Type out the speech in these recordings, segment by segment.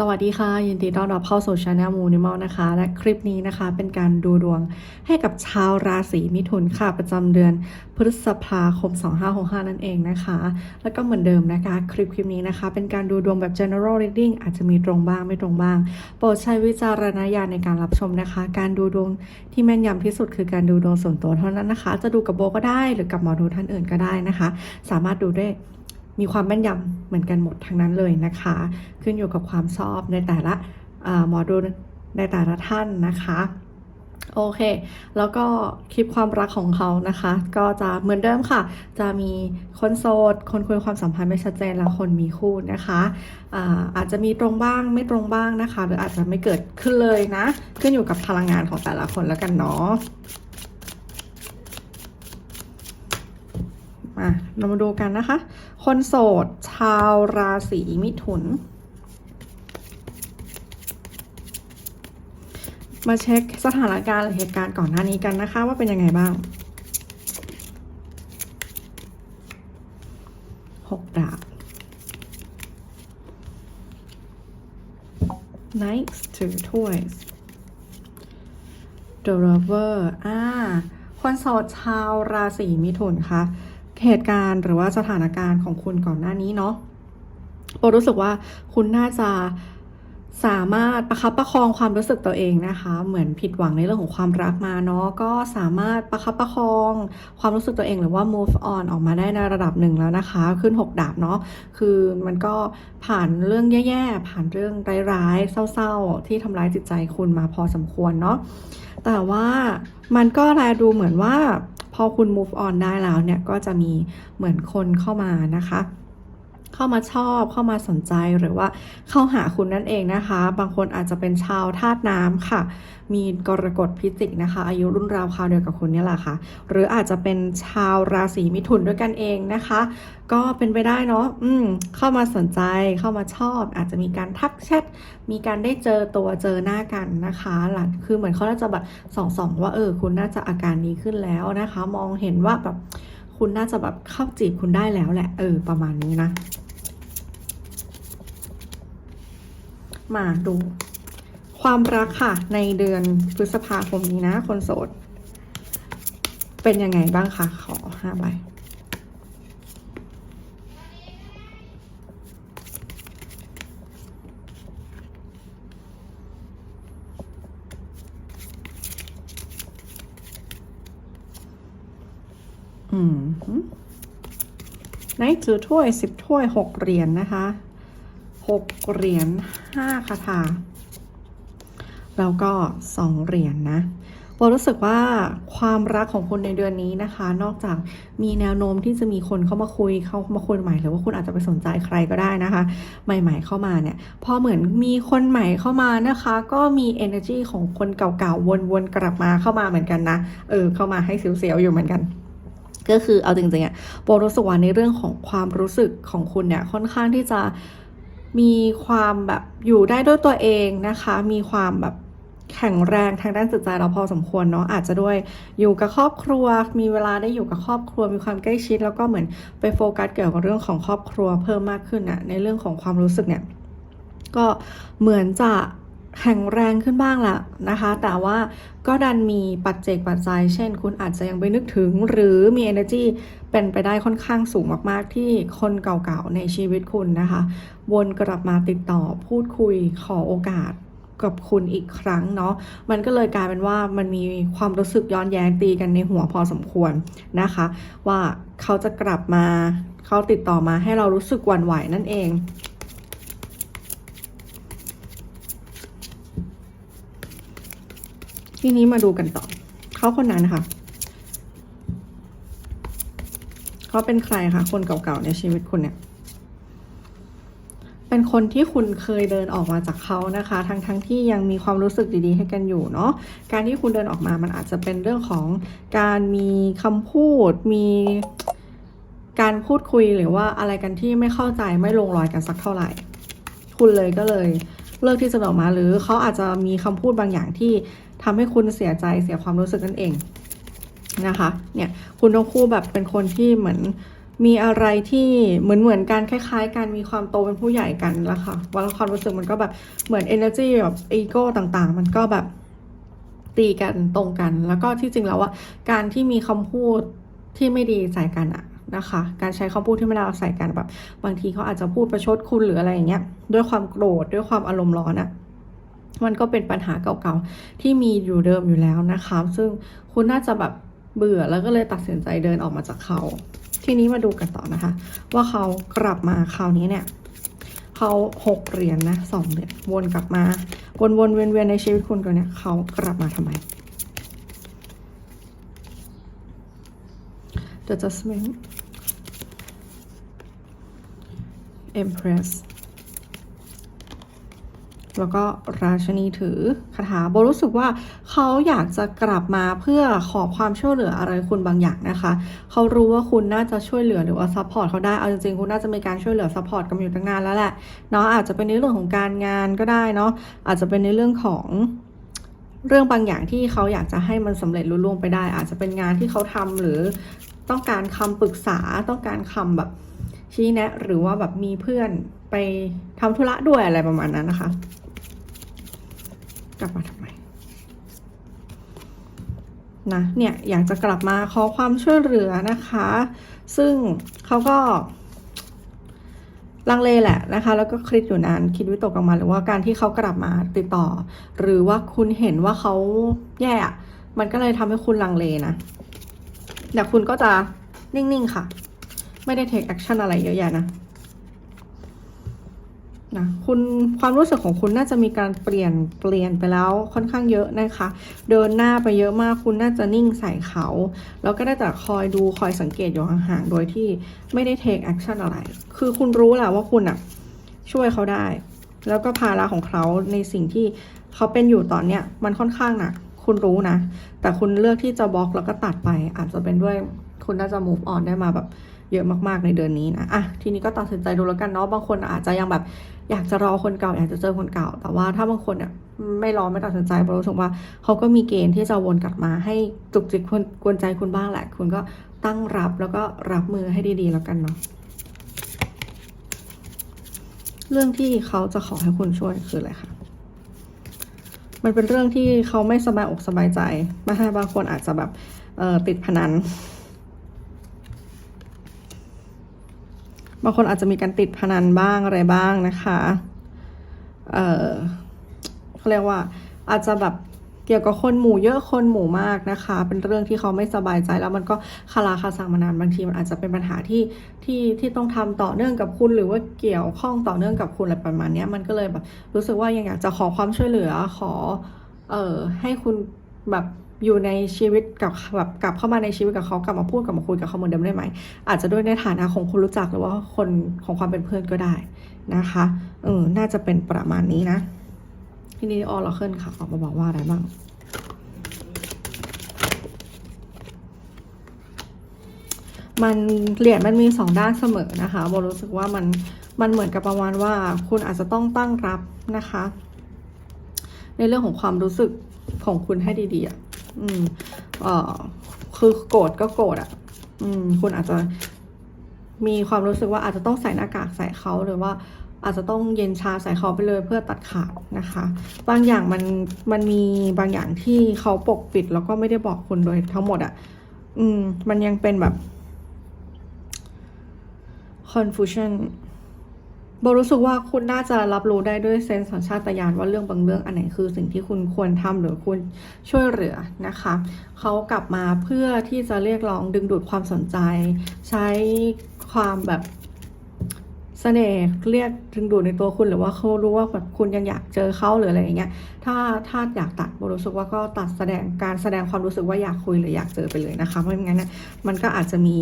สวัสดีค่ะ ยินดีต้อนรับเข้าสู่ช anel มูนิมอลนะคะ และคลิปนี้นะคะเป็นการดูดวงให้กับชาวราศีมิถุนค่ะ ประจำเดือนพฤษภาคม 2565 นั่นเองนะคะ แล้วก็เหมือนเดิมนะคะ คลิปคลิปนี้นะคะ เป็นการดูดวงแบบ general reading อาจจะมีตรงบ้างไม่ตรงบ้าง โปรดใช้วิจารณญาณในการรับชมนะคะ การดูดวงที่แม่นยำที่สุดคือการดูดวงส่วนตัวเท่านั้นนะคะ จะดูกับโบก็ได้หรือกับหมอดูท่านอื่นก็ได้นะคะ สามารถดูได้ มีความแม่นยำเหมือนกันหมดทั้งนั้นเลยนะคะ ขึ้นอยู่กับความชอบในแต่ละเอ่อหมอดูในแต่ละท่านนะคะโอเค แล้วก็คลิปความรักของเขานะคะ ก็จะเหมือนเดิมค่ะ จะมีคนโสด คนคุยความสัมพันธ์ไม่ชัดเจนและคนมีคู่นะคะอาอาจจะมีตรงบ้างไม่ตรงบ้างนะคะ หรืออาจจะไม่เกิดขึ้นเลยนะ ขึ้นอยู่กับพลังงานของแต่ละคนแล้วกันเนาะมาเรามาดูกันนะคะ คนโสด ชาวราศีมิถุน มาเช็คสถานการณ์หรือเหตุการณ์ก่อนหน้านี้กันนะคะ ว่าเป็นยังไงบ้างหกดาบ Knight ถือถ้วย The Lover อ่าคนโสดชาวราศีมิถุนค่ะ เหตุการณ์หรือว่าสถานการณ์ของคุณก่อนหน้านี้เนาะโปรู้สึกว่าคุณน่าจะสามารถประคับประคองความรู้สึกตัวเองนะคะ เหมือนผิดหวังในเรื่องของความรักมาเนาะก็สามารถประคับประคองความรู้สึกตัวเองหรือว่า move on ออกมาได้ในระดับหนึ่งแล้วนะคะ ขึ้น 6 ดาบเนาะคือมันก็ผ่านเรื่องแย่ๆ ผ่านเรื่องร้ายๆ เศร้าๆ ที่ทำร้ายจิตใจคุณมาพอสมควรเนาะแต่ว่ามันก็แลดูเหมือนว่า พอคุณ move on ได้แล้วเนี่ยก็จะมีเหมือนคนเข้ามานะคะ เข้ามาชอบ เข้ามาสนใจหรือว่าเข้าหาคุณนั่นเองนะคะ บางคนอาจจะเป็นชาวธาตุน้ำค่ะ มีกรกฎพิจิกนะคะ อายุรุ่นราวคราวเดียวกับคุณนี่แหละค่ะ หรืออาจจะเป็นชาวราศีมิถุนด้วยกันเองนะคะ ก็เป็นไปได้เนาะอืมเข้ามาสนใจเข้ามาชอบ อาจจะมีการทักแชทมีการได้เจอตัวเจอหน้ากันนะคะหลังคือเหมือนเขาน่าจะแบบส่องสองว่าเออคุณน่าจะอาการดีขึ้นแล้วนะคะ มองเห็นว่าแบบคุณน่าจะแบบเข้าจีบคุณได้แล้วแหละ เออ ประมาณนี้นะ มาดู ความรักค่ะ ในเดือนพฤษภาคมนี้นะ คนโสด เป็นยังไงบ้างคะขอห้าใบอืมไหนถือถ้วยสิบถ้วยหกเหรียญนนะคะ หกเหรียญห้าคาถาแล้วก็สองเหรียญนนะโบรู้สึกว่าความรักของคุณในเดือนนี้นะคะ นอกจากมีแนวโน้มที่จะมีคนเข้ามาคุยเข้ามาคุยใหม่หรือว่าคุณอาจจะไปสนใจใครก็ได้นะคะ ใหม่ ๆ เข้ามาเนี่ยพอเหมือนมีคนใหม่เข้ามานะคะ ก็มี energy ของคนเก่าๆวนๆกลับมาเข้ามาเหมือนกันนะเออเข้ามาให้เสียวๆอยู่เหมือนกันก็คือเอาจริงๆอะโบรู้สึกว่าในเรื่องของความรู้สึกของคุณเนี่ยค่อนข้างที่จะ มีความแบบอยู่ได้ด้วยตัวเองนะคะ มีความแบบแข็งแรงทางด้านจิตใจเราพอสมควรเนาะอาจจะด้วยอยู่กับครอบครัว มีเวลาได้อยู่กับครอบครัว มีความใกล้ชิด แล้วก็เหมือนไปโฟกัสเกี่ยวกับเรื่องของครอบครัวเพิ่มมากขึ้นอะในเรื่องของความรู้สึกเนี่ยก็เหมือนจะ แข็งแรงขึ้นบ้างแหละนะคะ แต่ว่าก็ดันมีปัจเจกปัจจัย เช่น คุณอาจจะยังไปนึกถึง หรือมี energy เป็นไปได้ค่อนข้างสูงมาก ๆ ที่คนเก่าๆในชีวิตคุณนะคะ วนกลับมาติดต่อพูดคุยขอโอกาสกับคุณอีกครั้งเนาะ มันก็เลยกลายเป็นว่ามันมีความรู้สึกย้อนแย้งตีกันในหัวพอสมควรนะคะ ว่าเขาจะกลับมาเขาติดต่อมาให้เรารู้สึกหวั่นไหวนั่นเอง ทีนี้มาดูกันต่อ เขาคนนั้นนะคะเขาเป็นใครคะ คนเก่าๆในชีวิตคุณเนี่ย เป็นคนที่คุณเคยเดินออกมาจากเขานะคะ ทั้งๆทที่ยังมีความรู้สึกดีๆ ให้กันอยู่เนาะ การที่คุณเดินออกมา มันอาจจะเป็นเรื่องของการมีคำพูด มีการพูดคุยหรือว่าอะไรกันที่ไม่เข้าใจไม่ลงรอยกันสักเท่าไหร่ คุณเลยก็เลย เลือกที่จะออกมา หรือเขาอาจจะมีคำพูดบางอย่างที่ทำให้คุณเสียใจเสียความรู้สึกนั่นเองนะคะเนี่ยคุณทั้งคู่แบบเป็นคนที่เหมือนมีอะไรที่เหมือนเหมือนกันคล้าย ๆกันมีความโตเป็นผู้ใหญ่กันแล้วค่ะว่าความรู้สึกมันก็แบบเหมือน energy แบบอีโก้ต่างๆ มันก็แบบตีกันตรงกัน แล้วก็ที่จริงแล้วว่าการที่มีคำพูดที่ไม่ดีใส่กันอะ นะคะ การใช้คำพูดที่ไม่ดีใส่กันแบบ บางทีเขาอาจจะพูดประชดคุณหรืออะไรอย่างเงี้ย ด้วยความโกรธด้วยความอารมณ์ร้อนอะมันก็เป็นปัญหาเก่าๆ ที่มีอยู่เดิมอยู่แล้วนะคะ ซึ่งคุณน่าจะแบบเบื่อแล้วก็เลยตัดสินใจเดินออกมาจากเขา ทีนี้มาดูกันต่อนะคะ ว่าเขากลับมาคราวนี้เนี่ยเขาหกเหรียญนะสองเหรียญวนกลับมา วนวนเวียนเวียนในชีวิตคุณตัวเนี่ยเขากลับมาทำไม The Judgment Empress แล้วก็ราชนีถือคาถาโบรู้สึกว่าเขาอยากจะกลับมาเพื่อขอความช่วยเหลืออะไรคุณบางอย่างนะคะ เขารู้ว่าคุณน่าจะช่วยเหลือหรือว่าซัพพอร์ตเขาได้ เอาจริงๆคุณน่าจะมีการช่วยเหลือซัพพอร์ตกันอยู่ตั้งนานแล้วแหละเนาะอาจจะเป็นในเรื่องของการงานก็ได้เนาะอาจจะเป็นในเรื่องของเรื่องบางอย่างที่เขาอยากจะให้มันสำเร็จลุล่วงไปได้ อาจจะเป็นงานที่เขาทำหรือต้องการคำปรึกษาต้องการคำแบบ ชี้แนะ หรือว่าแบบมีเพื่อนไปทำธุระด้วยอะไรประมาณนั้นนะคะ กลับมาทำไมนะเนี่ยอยากจะกลับมาขอความช่วยเหลือนะคะ ซึ่งเขาก็ลังเลแหละนะคะ แล้วก็คิดอยู่นานคิดวิตกกังวลหรือว่าการที่เขากลับมาติดต่อ หรือว่าคุณเห็นว่าเขาแย่มันก็เลยทำให้คุณลังเลนะแต่คุณก็จะนิ่งๆค่ะ ไม่ได้ take action อะไรเยอะแยะนะนะคุณความรู้สึกของคุณน่าจะมีการเปลี่ยนเปลี่ยนไปแล้วค่อนข้างเยอะนะคะ เดินหน้าไปเยอะมากคุณน่าจะนิ่งใส่เขา แล้วก็ได้แต่คอยดูคอยสังเกตอยู่ห่างๆโดยที่ไม่ได้ take action อะไร คือคุณรู้แหละว่าคุณอะช่วยเขาได้ แล้วก็ภาระของเขาในสิ่งที่เขาเป็นอยู่ตอนเนี้ยมันค่อนข้างหนักคุณรู้นะ แต่คุณเลือกที่จะบล็อกแล้วก็ตัดไป อาจจะเป็นด้วยคุณน่าจะ move on ได้มาแบบ เยอะมากๆในเดือนนี้นะอะทีนี้ก็ตัดสินใจดูแล้วกันเนาะบางคนอาจจะยังแบบอยากจะรอคนเก่าอยากจะเจอคนเก่า แต่ว่าถ้าบางคนเนี่ยไม่รอไม่ตัดสินใจเพราะรู้สึกว่าเขาก็มีเกณฑ์ที่จะวนกลับมาให้จุกจิกคนกวนใจคุณบ้างแหละ คุณก็ตั้งรับแล้วก็รับมือให้ดีๆ แล้วกันเนาะเรื่องที่เขาจะขอให้คุณช่วยคืออะไรคะมันเป็นเรื่องที่เขาไม่สบายอกสบายใจม่ให้บางคนอาจจะแบบติดพนัน บางคนอาจจะมีการติดพนันบ้างอะไรบ้างนะคะ เออเขาเรียกว่า อาจจะแบบเกี่ยวกับคนหมู่เยอะคนหมู่มากนะคะ เป็นเรื่องที่เขาไม่สบายใจแล้วมันก็คาราคาซังมานานบางทีมันอาจจะเป็นปัญหาที่ที่ที่ต้องทำต่อเนื่องกับคุณ หรือว่าเกี่ยวข้องต่อเนื่องกับคุณอะไรประมาณนี้มันก็เลยแบบรู้สึกว่ายังอยากจะขอความช่วยเหลือขอ เอ่อให้คุณแบบ อยู่ในชีวิตกับแบบกลับเข้ามาในชีวิตกับเขากลับมาพูดกลับมาคุยกับเขาเหมือนเดิมได้ไหม อาจจะด้วยในฐานะของคนรู้จักหรือว่าคนของความเป็นเพื่อนก็ได้นะคะเออน่าจะเป็นประมาณนี้นะทีนี้ออร์เคิลค่ะออกมาบอกว่าอะไรบ้างมันเหรียญมันมีสองด้านเสมอนะคะโบรู้สึกว่ามันมันเหมือนกับประมาณว่า คุณอาจจะต้องตั้งรับนะคะ ในเรื่องของความรู้สึกของคุณให้ดีๆ อืมเออคือโกรธก็โกรธอะ อืม คุณอาจจะมีความรู้สึกว่าอาจจะต้องใส่หน้ากากใส่เขาหรือว่าอาจจะต้องเย็นชาใส่เขาไปเลยเพื่อตัดขาดนะคะ บางอย่างมันมันมีบางอย่างที่เขาปกปิดแล้วก็ไม่ได้บอกคุณโดยทั้งหมดอะ อืม มันยังเป็นแบบ confusion โบรู้สึกว่าคุณน่าจะรับรู้ได้ด้วยเซนส์สัญชาตญาณว่าเรื่องบางเรื่องอันไหนคือสิ่งที่คุณควรทำหรือคุณช่วยเหลือนะคะเขากลับมาเพื่อที่จะเรียกร้องดึงดูดความสนใจ ใช้ความแบบเสน่ห์เรียกดึงดูดในตัวคุณหรือว่าเขารู้ว่าแบบคุณยังอยากเจอเขาหรืออะไรอย่างเงี้ย ถ้าถ้าอยากตัดโบรู้สึกว่าก็ตัดแสดงการแสดงความรู้สึกว่าอยากคุยหรืออยากเจอไปเลยนะคะ เพราะงั้นนี่ยมันก็อาจจะมี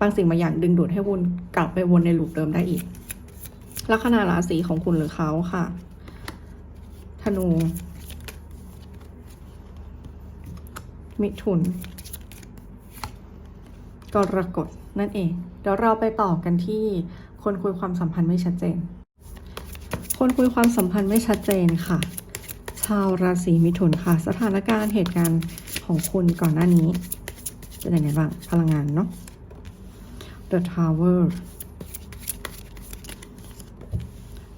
บางสิ่งบางอย่างดึงดูดให้วนกลับไปวนในลูปเดิมได้อีก ลัคนาราศีของคุณหรือเขาค่ะ ธนู มิถุน กรกฎนั่นเอง เดี๋ยวเราไปต่อกันที่คนคุยความสัมพันธ์ไม่ชัดเจน คนคุยความสัมพันธ์ไม่ชัดเจนค่ะ ชาวราศีมิถุนค่ะ สถานการณ์เหตุการณ์ของคุณก่อนหน้านี้เป็นยังไงบ้าง พลังงานเนาะ The Tower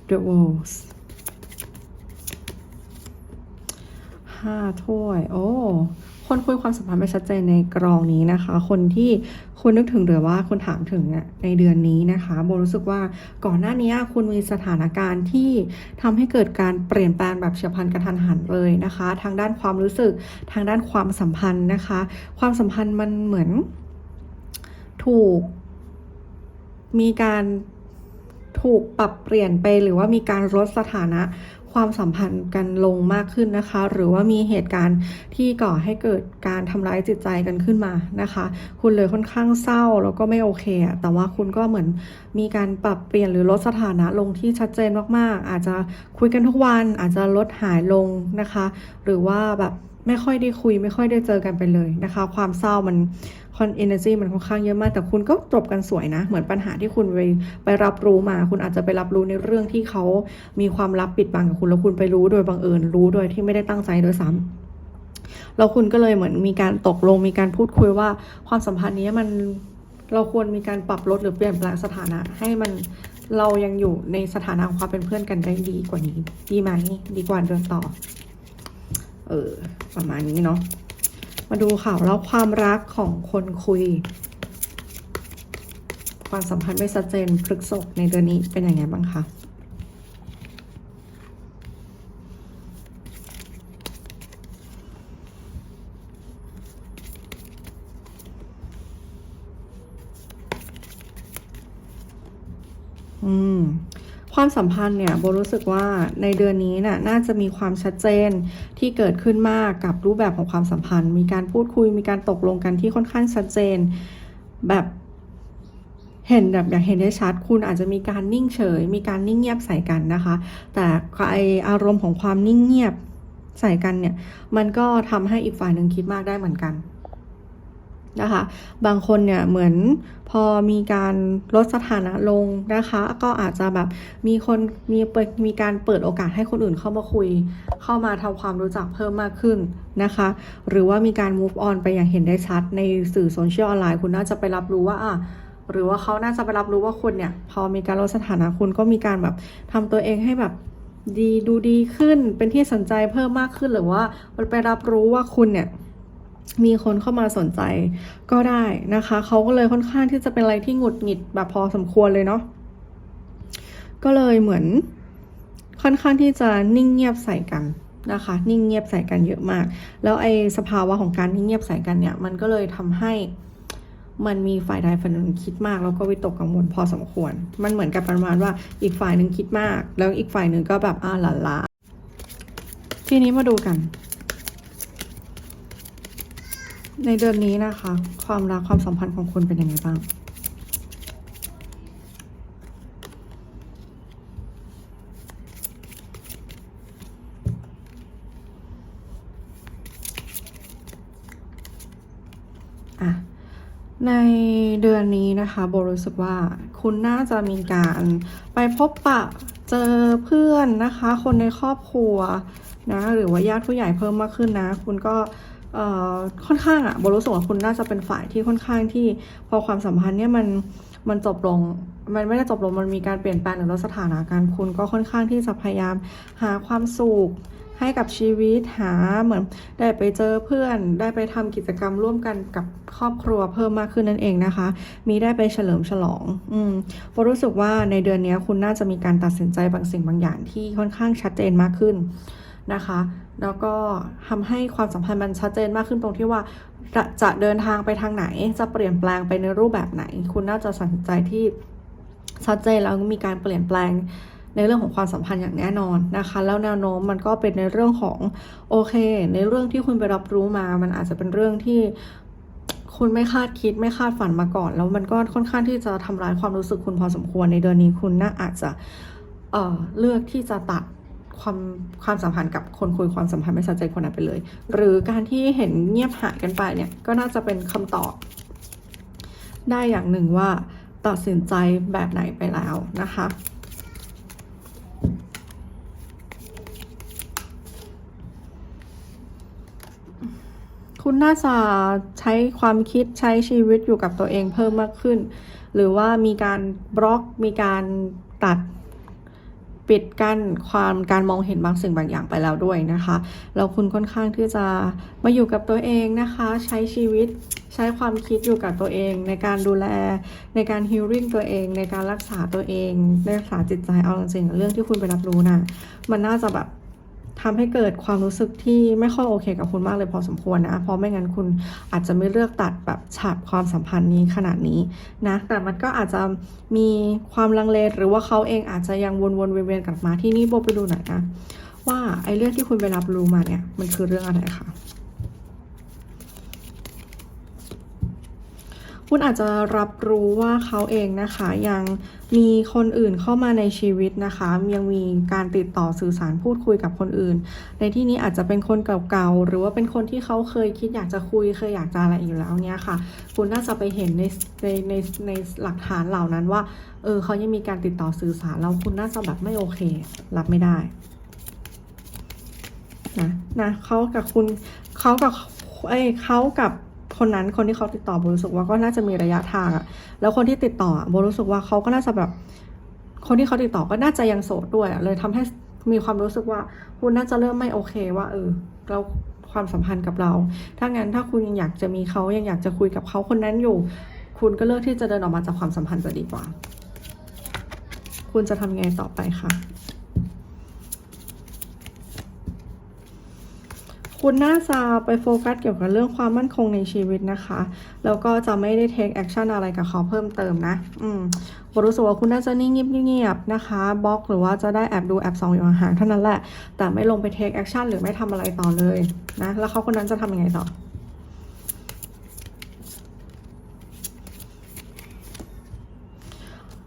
The Walls ห้าถ้วย โอ้คนคุยความสัมพันธ์ไม่ชัดเจนในกรองนี้นะคะ คนที่คุณนึกถึงหรือว่าคุณถามถึงในเดือนนี้นะคะโบรู้สึกว่าก่อนหน้านี้คุณมีสถานการณ์ที่ทำให้เกิดการเปลี่ยนแปลงแบบเฉียบพลันกระทันหันเลยนะคะ ทางด้านความรู้สึกทางด้านความสัมพันธ์นะคะ ความสัมพันธ์มันเหมือนถูกมีการ ถูกปรับเปลี่ยนไปหรือว่ามีการลดสถานะความสัมพันธ์กันลงมากขึ้นนะคะ หรือว่ามีเหตุการณ์ที่ก่อให้เกิดการทำร้ายจิตใจกันขึ้นมานะคะ คุณเลยค่อนข้างเศร้าแล้วก็ไม่โอเค แต่ว่าคุณก็เหมือนมีการปรับเปลี่ยนหรือลดสถานะลงที่ชัดเจนมากๆ อาจจะคุยกันทุกวัน อาจจะลดหายลงนะคะ หรือว่าแบบไม่ค่อยได้คุย ไม่ค่อยได้เจอกันไปเลยนะคะ ความเศร้ามัน คอนเอเนจีมันค่อนข้างเยอะมาก แต่คุณก็จบกันสวยนะ เหมือนปัญหาที่คุณไปไปรับรู้มา คุณอาจจะไปรับรู้ในเรื่องที่เขามีความลับปิดบังกับคุณแล้วคุณไปรู้โดยบังเอิญรู้โดยที่ไม่ได้ตั้งใจโดยซ้ำแล้วคุณก็เลยเหมือนมีการตกลงมีการพูดคุยว่าความสัมพันธ์นี้มันเราควรมีการปรับลดหรือเปลี่ยนแปลงสถานะ ให้มันเรายังอยู่ในสถานะของความเป็นเพื่อนกันได้ดีกว่านี้ ดีไหมดีกว่าเดินต่อ เออประมาณนี้เนาะ มาดูข่าวแล้วความรักของคนคุย ความสัมพันธ์ไม่ชัดเจนพฤกษกในเดือนนี้เป็นยังไงบ้างคะอืม ความสัมพันธ์เนี่ยโบรู้สึกว่าในเดือนนี้น่ะน่าจะมีความชัดเจนที่เกิดขึ้นมากกับรูปแบบของความสัมพันธ์ มีการพูดคุยมีการตกลงกันที่ค่อนข้างชัดเจน แบบเห็นแบบอย่างเห็นได้ชัด คุณอาจจะมีการนิ่งเฉย มีการนิ่งเงียบใส่กันนะคะ แต่ไออารมณ์ของความนิ่งเงียบใส่กันเนี่ย มันก็ทำให้อีกฝ่ายหนึ่งคิดมากได้เหมือนกัน นะคะ บางคนเนี่ยเหมือนพอมีการลดสถานะลงนะคะ ก็อาจจะแบบมีคนมีเปิดมีการเปิดโอกาสให้คนอื่นเข้ามาคุย เข้ามาทำความรู้จักเพิ่มมากขึ้นนะคะ หรือว่ามีการ move on ไปอย่างเห็นได้ชัดในสื่อโซเชียลออนไลน์คุณน่าจะไปรับรู้ว่าอะหรือว่าเขาน่าจะไปรับรู้ว่าคุณเนี่ย พอมีการลดสถานะคุณก็มีการแบบทำตัวเองให้แบบดีดูดีขึ้นเป็นที่สนใจเพิ่มมากขึ้นหรือว่าไปรับรู้ว่าคุณเนี่ย มีคนเข้ามาสนใจก็ได้นะคะ เขาก็เลยค่อนข้างที่จะเป็นอะไรที่หงุดหงิดแบบพอสมควรเลยเนาะก็เลยเหมือนค่อนข้างที่จะนิ่งเงียบใส่กันนะคะ นิ่งเงียบใส่กันเยอะมาก แล้วไอ้สภาวะของการนิ่งเงียบใส่กันเนี่ย มันก็เลยทำให้มันมีฝ่ายใดฝ่ายหนึ่งคิดมาก แล้วก็วิตกกังวลพอสมควร มันเหมือนกับประมาณว่าอีกฝ่ายหนึ่งคิดมาก แล้วอีกฝ่ายหนึ่งก็แบบอ่าหลาลาทีนี้มาดูกัน ในเดือนนี้นะคะ ความรักความสัมพันธ์ของคุณเป็นยังไงบ้างอะในเดือนนี้นะคะโบรู้สึกว่าคุณน่าจะมีการไปพบปะเจอเพื่อนนะคะ คนในครอบครัวนะหรือว่าญาติผู้ใหญ่เพิ่มมากขึ้นนะ คุณก็เค่อนข้างอะโบรู้สึกว่าคุณน่าจะเป็นฝ่ายที่ค่อนข้างที่พอความสัมพันธ์เนี่ยมันมันจบลง มันไม่ได้จบลงมันมีการเปลี่ยนแปลงหรือลดสถานะการคุณก็ค่อนข้างที่จะพยายามหาความสุขให้กับชีวิตหาเหมือนได้ไปเจอเพื่อน ได้ไปทำกิจกรรมร่วมกันกับครอบครัวเพิ่มมากขึ้นนั่นเองนะคะ มีได้ไปเฉลิมฉลอง อืมโบรู้สึกว่าในเดือนนี้คุณน่าจะมีการตัดสินใจบางสิ่งบางอย่างที่ค่อนข้างชัดเจนมากขึ้น นะคะ แล้วก็ทำให้ความสัมพันธ์มันชัดเจนมากขึ้นตรงที่ว่าจะจะเดินทางไปทางไหน จะเปลี่ยนแปลงไปในรูปแบบไหน คุณน่าจะตัดสินใจที่ชัดเจนแล้วมีการเปลี่ยนแปลงในเรื่องของความสัมพันธ์อย่างแน่นอนนะคะ แล้วแนวโน้มมันก็เป็นในเรื่องของโอเค ในเรื่องที่คุณไปรับรู้มา มันอาจจะเป็นเรื่องที่คุณไม่คาดคิดไม่คาดฝันมาก่อน แล้วมันก็ค่อนข้างที่จะทำร้ายความรู้สึกคุณพอสมควรในเดือนนี้คุณน่าอาจจะเเลือกที่จะตัด ความความสัมพันธ์กับคนคุยความสัมพันธ์ไม่ชัดเจนคนนั้นไปเลย หรือการที่เห็นเงียบหายกันไปเนี่ยก็น่าจะเป็นคำตอบ ได้อย่างหนึ่งว่าตัดสินใจแบบไหนไปแล้วนะคะคุณน่าจะใช้ความคิดใช้ชีวิตอยู่กับตัวเองเพิ่มมากขึ้น หรือว่ามีการบล็อกมีการตัด ปิดกั้นความการมองเห็นบางสิ่งบางอย่างไปแล้วด้วยนะคะแล้วคุณค่อนข้างที่จะมาอยู่กับตัวเองนะคะ ใช้ชีวิตใช้ความคิดอยู่กับตัวเอง ในการดูแลในการฮิลลิ่งตัวเอง ในการรักษาตัวเองในรักษาจิตใจเอาจริงๆเรื่องที่คุณไปรับรู้นะมันน่าจะแบบ ทำให้เกิดความรู้สึกที่ไม่ค่อยโอเคกับคุณมากเลยพอสมควรนะ เพราะไม่งั้นคุณอาจจะไม่เลือกตัดแบบฉาบความสัมพันธ์นี้ขนาดนี้นะ แต่มันก็อาจจะมีความลังเลหรือว่าเขาเองอาจจะยังวนๆเวียนๆกลับมาที่นี่โบไปดูหน่อยนะว่าไอ้เรื่องที่คุณไปรับรู้มาเนี่ยมันคือเรื่องอะไรคะ คุณอาจจะรับรู้ว่าเขาเองนะคะยังมีคนอื่นเข้ามาในชีวิตนะคะ ยังมีการติดต่อสื่อสารพูดคุยกับคนอื่น ในที่นี้อาจจะเป็นคนเก่าๆหรือว่าเป็นคนที่เขาเคยคิดอยากจะคุยเคยอยากจะอะไรอยู่แล้วเนี่ยค่ะ คุณน่าจะไปเห็นในในในในหลักฐานเหล่านั้นว่าเออเขายังมีการติดต่อสื่อสารแล้วคุณน่าจะแบบไม่โอเค รับไม่ได้นะนะเขากับคุณเขากับเอ้ยเขากับ คนนั้นคนที่เขาติดต่อโบรู้สึกว่าก็น่าจะมีระยะทางอะแล้วคนที่ติดต่อโบรู้สึกว่าเขาก็น่าจะแบบคนที่เขาติดต่อก็น่าจะยังโสดด้วยอะเลยทำให้มีความรู้สึกว่าคุณน่าจะเริ่มไม่โอเคว่าเออเราความสัมพันธ์กับเรา ถ้างั้นถ้าคุณยังอยากจะมีเขายังอยากจะคุยกับเขาคนนั้นอยู่ คุณก็เลือกที่จะเดินออกมาจากความสัมพันธ์จะดีกว่า คุณจะทำไงต่อไปคะ คุณน่าจะไปโฟกัสเกี่ยวกับเรื่องความมั่นคงในชีวิตนะคะ แล้วก็จะไม่ได้เทคแอคชั่นอะไรกับเขาเพิ่มเติมนะ อืมรู้สึกว่าคุณน่าจะนิ่งเงียบๆนะคะบล็อกหรือว่าจะได้แอบดูแอบส่องอยู่ห่างๆเท่านั้นแหละ แต่ไม่ลงไปเทคแอคชั่นหรือไม่ทำอะไรต่อเลยนะ แล้วเขาคนนั้นจะทำยังไงต่อ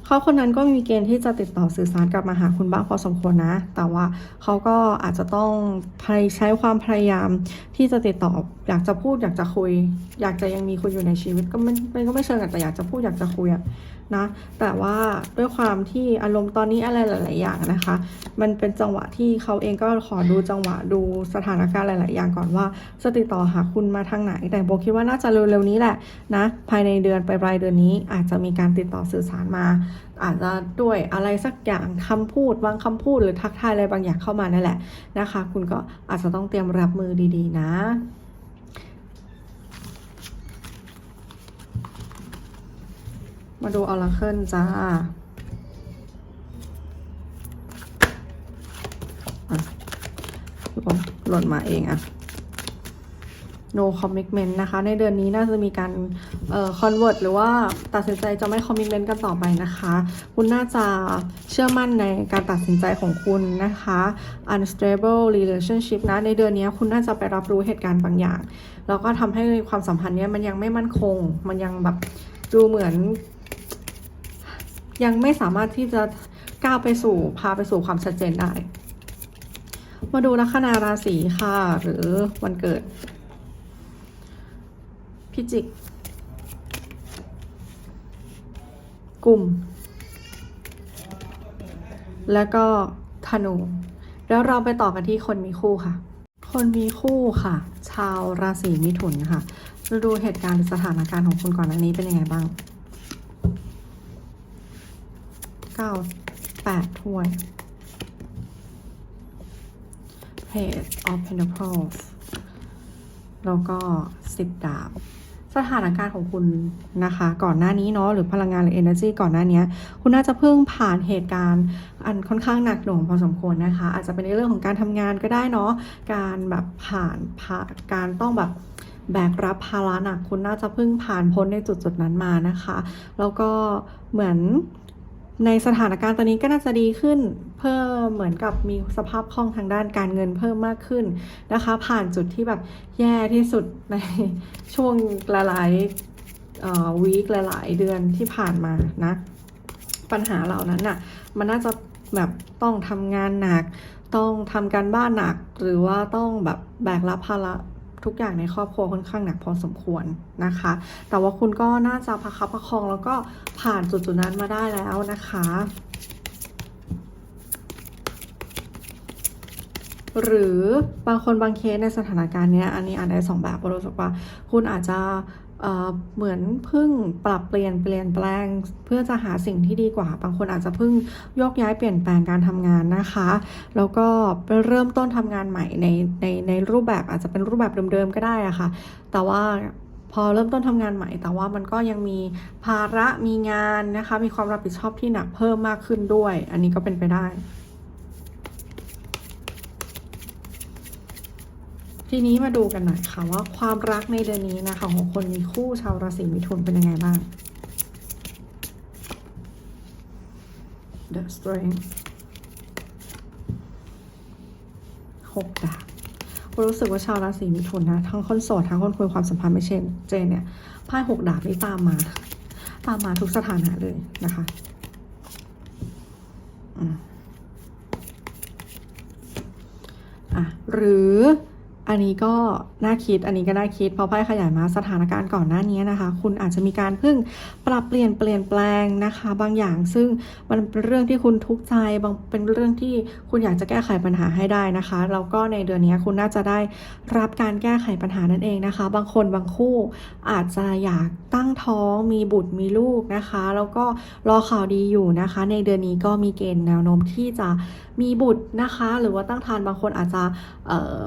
เขาคนนั้นก็มีเกณฑ์ที่จะติดต่อสื่อสารกลับมาหาคุณบ้างพอสมควรนะ แต่ว่าเขาก็อาจจะต้องพยใช้ความพยายามที่จะติดต่อ อยากจะพูดอยากจะคุย อยากจะยังมีคุณอยู่ในชีวิตก็ไม่ก็ไม่เชิงแต่อยากจะพูดอยากจะคุยอะ นะ แต่ว่าด้วยความที่อารมณ์ตอนนี้อะไรหลาย ๆ อย่างนะคะ มันเป็นจังหวะที่เขาเองก็ขอดูจังหวะดูสถานการณ์หลาย ๆ อย่างก่อนว่าจะติดต่อหาคุณมาทางไหน แต่โบคิดว่าน่าจะเร็ว ๆ นี้แหละนะ ภายในเดือนปลายเดือนนี้อาจจะมีการติดต่อสื่อสารมา อาจจะด้วยอะไรสักอย่างคำพูดบางคำพูดหรือทักทายอะไรบางอย่างเข้ามานั่นแหละนะคะ คุณก็อาจจะต้องเตรียมรับมือดี ๆ นะ มาดูออร์เคิลจ้าหล่นมาเองอะ no commitment นะคะ ในเดือนนี้น่าจะมีการเอ่อ convert หรือว่าตัดสินใจจะไม่ commitment กันต่อไปนะคะ คุณน่าจะเชื่อมั่นในการตัดสินใจของคุณนะคะ unstable relationship นะ ในเดือนนี้คุณน่าจะไปรับรู้เหตุการณ์บางอย่าง แล้วก็ทำให้ความสัมพันธ์เนี้ยมันยังไม่มั่นคง มันยังแบบดูเหมือน ยังไม่สามารถที่จะก้าวไปสู่พาไปสู่ความชัดเจนได้ มาดูลัคนาราศีค่ะ หรือวันเกิด พิจิก กลุ่ม แล้วก็ธนู แล้วเราไปต่อกันที่คนมีคู่ค่ะ คนมีคู่ค่ะ ชาวราศีมิถุนค่ะ เราดูเหตุการณ์หรือสถานการณ์ของคุณก่อนอันนี้เป็นยังไงบ้าง เก้าแปดถ้วย Page of Pentacles แล้วก็สิบดาบสถานการณ์ของคุณนะคะ ก่อนหน้านี้เนาะหรือพลังงานหรือ energy ก่อนหน้านี้คุณน่าจะเพิ่งผ่านเหตุการณ์อันค่อนข้างหนักหน่วงพอสมควรนะคะ อาจจะเป็นในเรื่องของการทำงานก็ได้เนาะการแบบผ่านผ่าการต้องแบบแบกรับภาระหนักคุณน่าจะเพิ่งผ่านพ้นในจุดจุดนั้นมานะคะ แล้วก็เหมือน ในสถานการณ์ตอนนี้ก็น่าจะดีขึ้น เพิ่มเหมือนกับมีสภาพคล่องทางด้านการเงินเพิ่มมากขึ้นนะคะ ผ่านจุดที่แบบแย่ที่สุดในช่วงหลายๆวีคหลายๆเดือนที่ผ่านมานะ ปัญหาเหล่านั้นน่ะมันน่าจะแบบต้องทำงานหนัก ต้องทำการบ้านหนัก หรือว่าต้องแบบแบกรับภาระ ทุกอย่างในครอบครัวค่อนข้างหนักพอสมควรนะคะ แต่ว่าคุณก็น่าจะประคับประคองแล้วก็ผ่านจุดๆนั้นมาได้แล้วนะคะหรือบางคนบางเคสในสถานการณ์เนี้ยอันนี้อาจได้สองแบบโบรู้สึกว่าคุณอาจจะ เหมือนเพิ่งปรับเปลี่ยนเปลี่ยนแปลง เพื่อจะหาสิ่งที่ดีกว่า บางคนอาจจะเพิ่งโยกย้ายเปลี่ยนแปลงการทำงานนะคะ แล้วก็เริ่มต้นทำงานใหม่ในในในรูปแบบอาจจะเป็นรูปแบบเดิมๆก็ได้อะค่ะ แต่ว่าพอเริ่มต้นทำงานใหม่ แต่ว่ามันก็ยังมีภาระมีงานนะคะ มีความรับผิดชอบที่หนักเพิ่มมากขึ้นด้วย อันนี้ก็เป็นไปได้ ทีนี้มาดูกันหน่อยค่ะว่าความรักในเดือนนี้นะคะของคนมีคู่ชาวราศีมิถุนเป็นยังไงบ้าง The Strength หกดาบรู้สึกว่าชาวราศีมิถุนนะ ทั้งคนโสดทั้งคนคุยความสัมพันธ์ไม่เช่น เจนเนี่ยไพ่หกดาบนี่ตามมา ตามมาทุกสถานะเลยนะคะอืมอะหรือ อันนี้ก็น่าคิด อันนี้ก็น่าคิด เพราะไพ่ขยายมาสถานการณ์ก่อนหน้านี้นะคะ คุณอาจจะมีการเพิ่งปรับเปลี่ยนเปลี่ยนแปลงนะคะ บางอย่างซึ่งมันเป็นเรื่องที่คุณทุกข์ใจ บางเป็นเรื่องที่คุณอยากจะแก้ไขปัญหาให้ได้นะคะ แล้วก็ในเดือนนี้คุณน่าจะได้รับการแก้ไขปัญหานั่นเองนะคะ บางคนบางคู่อาจจะอยากตั้งท้อง มีบุตร มีลูกนะคะ แล้วก็รอข่าวดีอยู่นะคะ ในเดือนนี้ก็มีเกณฑ์แนวโน้มที่จะมีบุตรนะคะ หรือว่าตั้งครรภ์บางคนอาจจะเอ่อ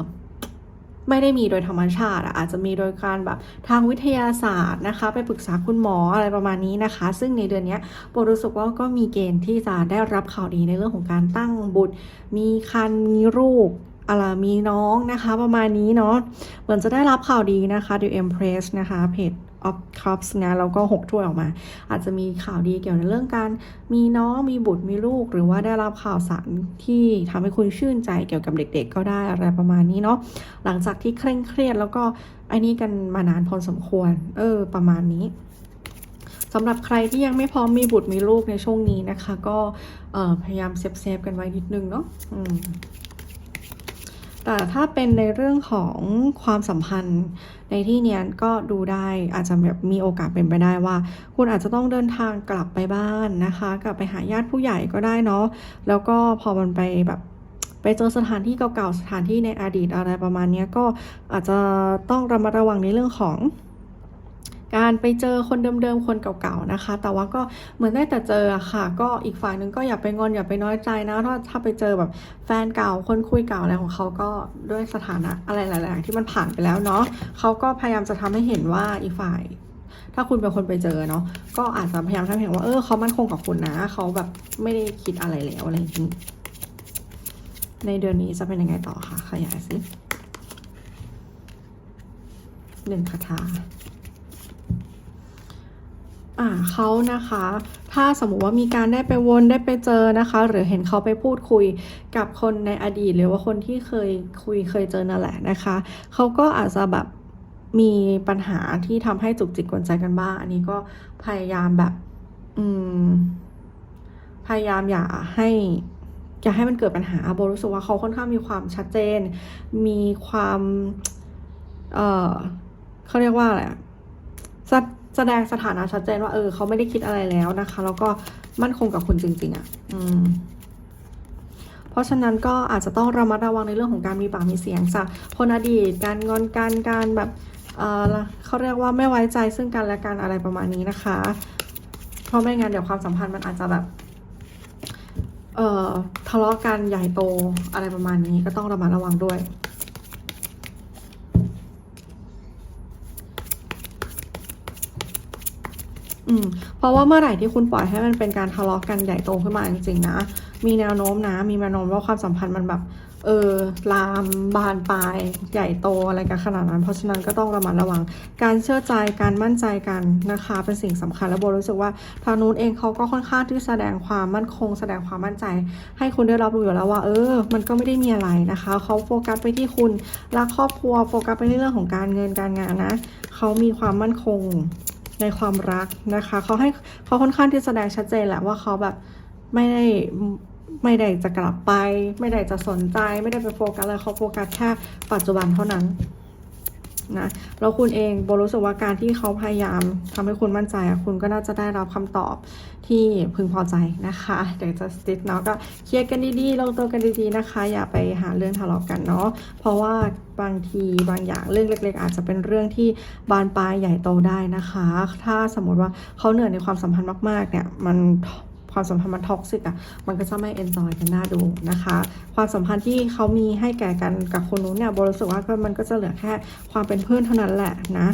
ไม่ได้มีโดยธรรมชาติอาจจะมีโดยการแบบทางวิทยาศาสตร์นะคะ ไปปรึกษาคุณหมออะไรประมาณนี้นะคะ ซึ่งในเดือนนี้ยโบรู้สึกว่าก็มีเกณฑ์ที่จะได้รับข่าวดีในเรื่องของการตั้งบุตร มีคันมีลูกอะไรมีน้องนะคะ ประมาณนี้เนาะเหมือนจะได้รับข่าวดีนะคะ The Empress นะคะเพจ of Cups นะแล้วก็ 6 ถ้วยออกมา อาจจะมีข่าวดีเกี่ยวในเรื่องการ มีน้องมีบุตรมีลูก หรือว่าได้รับข่าวสารที่ทำให้คุณชื่นใจเกี่ยวกับเด็กๆ ก็ได้อะไรประมาณนี้เนาะหลังจากที่เคร่งเครียดแล้วก็ไอ้นี่กันมานานพอสมควร เออ ประมาณนี้สำหรับใครที่ยังไม่พร้อมมีบุตรมีลูกในช่วงนี้นะคะ ก็พยายามเซฟเซฟๆกันไว้นิดนึงเนาะ แต่ถ้าเป็นในเรื่องของความสัมพันธ์ในที่เนี้ยก็ดูได้อาจจะแบบมีโอกาสเป็นไปได้ว่า คุณอาจจะต้องเดินทางกลับไปบ้านนะคะ กลับไปหาญาติผู้ใหญ่ก็ได้เนาะแล้วก็พอมันไปแบบไปเจอสถานที่เก่าๆสถานที่ในอดีตอะไรประมาณเนี้ยก็อาจจะต้องระมัดระวังในเรื่องของ การไปเจอคนเดิมๆ คนเก่าๆนะคะ แต่ว่าก็เหมือนได้แต่เจออะค่ะ ก็อีกฝ่ายหนึ่งก็อย่าไปงอนอย่าไปน้อยใจนะถ้าถ้าไปเจอแบบแฟนเก่าคนคุยเก่าอะไรของเขาก็ด้วยสถานะอะไรหลายๆอย่างที่มันผ่านไปแล้วเนาะเขาก็พยายามจะทำให้เห็นว่าอีกฝ่าย ถ้าคุณเป็นคนไปเจอเนาะก็อาจจะพยายามทำให้เห็นว่าเออเขามั่นคงกับคุณนะเขาแบบไม่ได้คิดอะไรแล้วอะไรอย่างนี้ในเดือนนี้จะเป็นยังไงต่อคะขยายสิหนึ่งคาถา อ่าเขานะคะ ถ้าสมมุติว่ามีการได้ไปวนได้ไปเจอนะคะ หรือเห็นเขาไปพูดคุยกับคนในอดีต หรือว่าคนที่เคยคุยเคยเจอนั่นแหละนะคะเขาก็อาจจะแบบมีปัญหาที่ทำให้จุกจิกกวนใจกันบ้าง อันนี้ก็พยายามแบบ อืม พยายามอย่าให้อย่าให้มันเกิดปัญหาโบรู้สึกว่าเขาค่อนข้างมีความชัดเจน มีความ เออเขาเรียกว่าอะไรอะ แสดงสถานะชัดเจนว่าเออเขาไม่ได้คิดอะไรแล้วนะคะ แล้วก็มั่นคงกับคุณจริง ๆอะ่ะอืมเพราะฉะนั้นก็อาจจะต้องระมัดระวังในเรื่องของการมีปากมีเสียงจากคนอดีตการงอนการการแบบเออเขาเรียกว่าไม่ไว้ใจซึ่งกันและกันอะไรประมาณนี้นะคะ เพราะไม่งั้นเดี๋ยวความสัมพันธ์มันอาจจะแบบเอ่อทะเลาะกันใหญ่โตอะไรประมาณนี้ก็ต้องระมัดระวังด้วย อืมเพราะว่าเมื่อไหร่ที่คุณปล่อยให้มันเป็นการทะเลาะกันใหญ่โตขึ้นมาจริงๆนะ มีแนวโน้มนะ มีแนวโน้มว่าความสัมพันธ์มันแบบเออลามบานปลายใหญ่โตอะไรกันขนาดนั้น เพราะฉะนั้นก็ต้องระมัดระวัง การเชื่อใจการมั่นใจกันนะคะ เป็นสิ่งสำคัญและโบรู้สึกว่าทางนู้นเองเขาก็ค่อนข้างที่แสดงความมั่นคง แสดงความมั่นใจ ให้คุณได้รับรู้อยู่แล้วว่า เออ มันก็ไม่ได้มีอะไรนะคะเขาโฟกัสไปที่คุณรักครอบครัวโฟกัสไปที่เรื่องของการเงินการงานนะเขามีความมั่นคง ในความรักนะคะเขาให้เขาค่อนข้างที่แสดงชัดเจนแหละว่าเขาแบบไม่ได้ไม่ได้จะกลับไป ไม่ได้จะสนใจ ไม่ได้ไปโฟกัสอะไรเขาโฟกัสแค่ปัจจุบันเท่านั้น นะแล้วคุณเองโบรู้สึกว่าการที่เขาพยายามทำให้คุณมั่นใจอะคุณก็น่าจะได้รับคำตอบที่พึงพอใจนะคะเดี๋ยวจะสติดเนาะก็เคลียร์กันดีๆลงตัวกันดีๆนะคะ อย่าไปหาเรื่องทะเลาะกันเนาะเพราะว่าบางทีบางอย่างเรื่องเล็ก ๆ อาจจะเป็นเรื่องที่บานปลายใหญ่โตได้นะคะ ถ้าสมมติว่าเขาเหนื่อยในความสัมพันธ์มากๆเนี่ยมัน ความสัมพันธ์มันท็อกซิกอะมันก็จะไม่เอนจอยกันน่าดูนะคะ ความสัมพันธ์ที่เขามีให้แก่กันกับคนนู้นเนี่ยโบรู้สึกว่ามันก็จะเหลือแค่ความเป็นเพื่อนเท่านั้นแหละนะ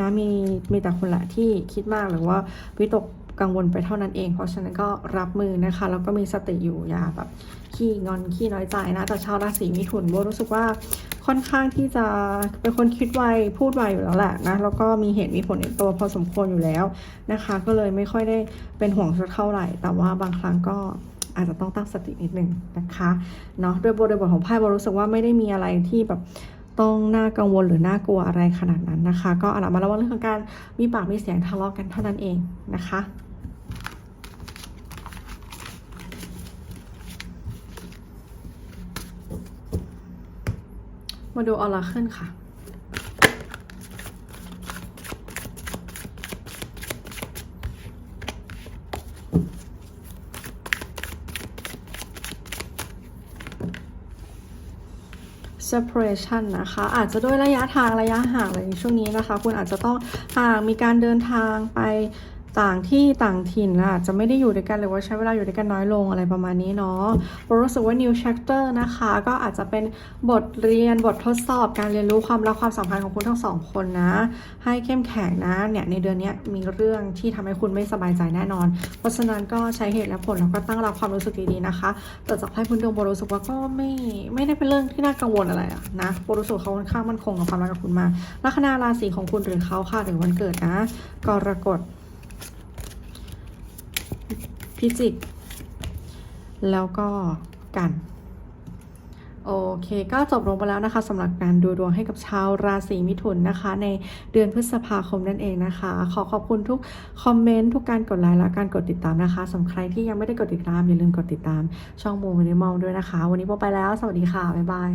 นะมีมีแต่คนแหละที่คิดมากหรือว่าวิตก กังวลไปเท่านั้นเอง เพราะฉะนั้นก็รับมือนะคะ แล้วก็มีสติอยู่อย่าแบบขี้งอนขี้น้อยใจนะ แต่ชาวราศีมิถุนโบรู้สึกว่าค่อนข้างที่จะเป็นคนคิดไวพูดไวอยู่แล้วแหละนะแล้วก็มีเหตุมีผลในตัวพอสมควรอยู่แล้วนะคะ ก็เลยไม่ค่อยได้เป็นห่วงสักเท่าไหร่ แต่ว่าบางครั้งก็อาจจะต้องตั้งสตินิดนึงนะคะเนาะด้วยบริบทของไพ่โบรู้สึกว่าไม่ได้มีอะไรที่แบบต้องน่ากังวลหรือน่ากลัวอะไรขนาดนั้นนะคะ ก็เอาละมาระวังเรื่องของการมีปากมีเสียงทะเลาะกันเท่านั้นเองนะคะ มาดูออราเคิลค่ะ separation นะคะ อาจจะด้วยระยะทางระยะห่างอะไรในช่วงนี้นะคะ คุณอาจจะต้องห่างมีการเดินทางไป ต่างที่ต่างถิ่นและจะไม่ได้อยู่ด้วยกันหรือว่าใช้เวลาอยู่ด้วยกันน้อยลงอะไรประมาณนี้เนาะโบรู้สึกว่า new chapter นะคะ ก็อาจจะเป็นบทเรียนบททดสอบการเรียนรู้ความรักความสัมพันธ์ของคุณทั้งสองคนนะ ให้เข้มแข็งนะเนี่ยในเดือนนี้มีเรื่องที่ทำให้คุณไม่สบายใจแน่นอน เพราะฉะนั้นก็ใช้เหตุและผลแล้วก็ตั้งรับความรู้สึกดีๆนะคะแต่จากไพ่พื้นดวงโบรู้สึกว่าก็ไม่ไม่ได้เป็นเรื่องที่น่ากังวลอะไรอะนะโบรู้สึกเขาค่อนข้างมั่นคงกับความรักกับคุณมาลัคนาราศีของคุณหรือเขาค่ะหรือวันเกิดนะกรกฎ พิจิก แล้วก็กัน โอเค ก็จบลงไปแล้วนะคะสำหรับการดูดวงให้กับชาวราศีมิถุนนะคะ ในเดือนพฤษภาคมนั่นเองนะคะ ขอขอบคุณทุกคอมเมนต์ทุกการกดไลค์และการกดติดตามนะคะสำหรับใครที่ยังไม่ได้กดติดตามอย่าลืมกดติดตามช่องโมมินิมอลด้วยนะคะ วันนี้โบไปแล้ว สวัสดีค่ะ บ๊ายบาย